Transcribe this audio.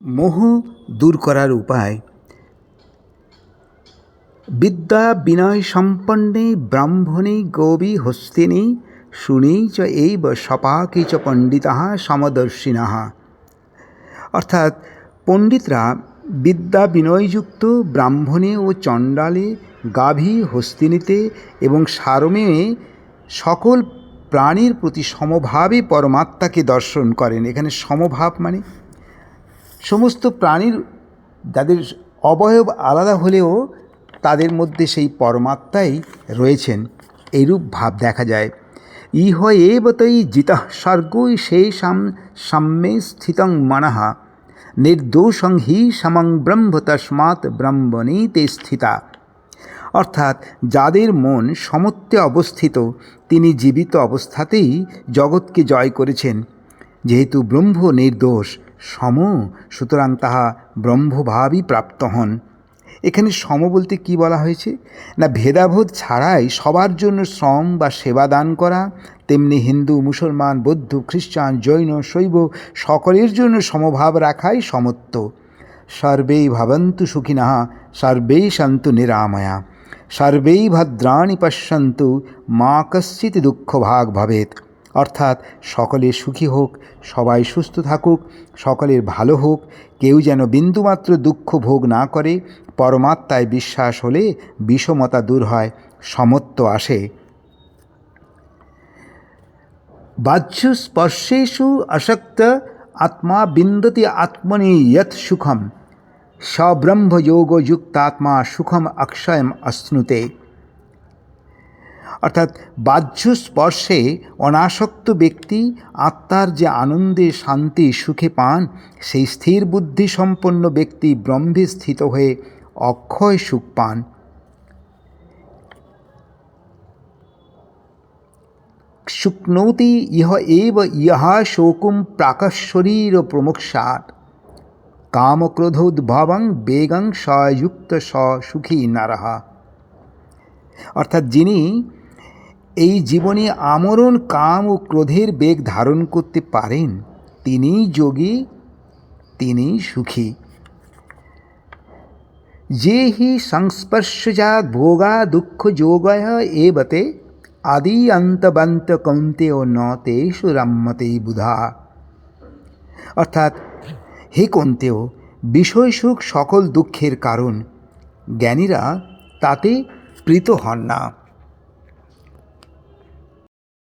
মোহ দূর করার উপায়। বিদ্যা বিনয় সম্পন্নে ব্রাহ্মণে গৌবী হস্তিনী শুনেই চ এইব সপাকে চ পণ্ডিতা সমদর্শিনা। অর্থাৎ পণ্ডিতরা বিদ্যা বিনয়যুক্ত ব্রাহ্মণে ও চণ্ডালে গাভী হস্তিনীতে এবং সারমেয়ে সকল প্রাণীর প্রতি সমভাবে পরমাত্মাকে দর্শন করেন। এখানে সমভাব মানে সমস্ত প্রাণীর যাদের অবয়ব আলাদা হলেও তাদের মধ্যে সেই পরমাত্মাই রয়েছেন, এইরূপ ভাব দেখা যায়। ইহ এব তৈ জিতঃ স্বর্গই শেষাম সাম্যে স্থিতং মনঃ, নির্দোষং হি সমং ব্রহ্ম তস্মাৎ ব্রহ্মণী তে স্থিতা। অর্থাৎ যাদের মন সমত্বে অবস্থিত, তিনি জীবিত অবস্থাতেই জগৎকে জয় করেছেন। যেহেতু ব্রহ্ম নির্দোষ সম, সুতরাং তাহা ব্রহ্মভাবই প্রাপ্ত হন। এখানে সম বলতে কি বলা হয়েছে? না, ভেদাভেদ ছাড়াই সবার জন্য শ্রম বা সেবা দান করা, তেমনি হিন্দু, মুসলমান, বৌদ্ধ, খ্রিস্টান, জৈন, শৈব সকলের জন্য সমভাব রাখাই সমত্ব। সর্বেই ভাবন্তু সুখিনঃ, সর্বেই সন্তু নিরাময়া। সর্বেই ভদ্রাণি পশ্যন্তু, মা কশ্চিৎ দুঃখভাগ ভবেত অর্থাৎ সকলে সুখী হোক, সবাই সুস্থ থাকুক, সকলের ভালো হোক, কেউ যেন বিন্দুমাত্র দুঃখ ভোগ না করে, পরমাত্মায় বিশ্বাস হলে বিষমতা দূর হয়, সমত্ব আসে। বাহ্য স্পর্শেষু আসক্ত আত্মা বিন্দতি আত্মনি যৎ সুখম। সব্রহ্মযোগযুক্তাত্মা সুখম অক্ষয়ম অশ্নুতে। অর্থাৎ বাহ্য স্পর্শে অনাসক্ত ব্যক্তি আত্মার যে আনন্দে, শান্তি, সুখে পান, সেই স্থির বুদ্ধি সম্পন্ন ব্যক্তি ব্রহ্মে স্থিত হয়ে অক্ষয় সুখ পান। শুক্নৌতি ইহ এব ইহা শোকুম প্রাকশরীর প্রমোক্ষাৎ। কামক্রোধোদ্ভবং বেগং সযুক্ত সুখী নারহা অর্থাৎ যিনি এই জীবনে আমরণ, কাম ও ক্রোধের বেগ ধারণ করতে পারেন, তিনিই যোগী তিনি সুখী। যে হি সংস্পর্শজাত ভোগা দুঃখ যোগয় এবতে, আদি অন্তবন্ত কৌন্তে ও ন তেষু বুধা। অর্থাৎ হে কন্তেও বিষয় সুখ সকল দুঃখের কারণ, জ্ঞানীরা তাতে প্রীত হন না।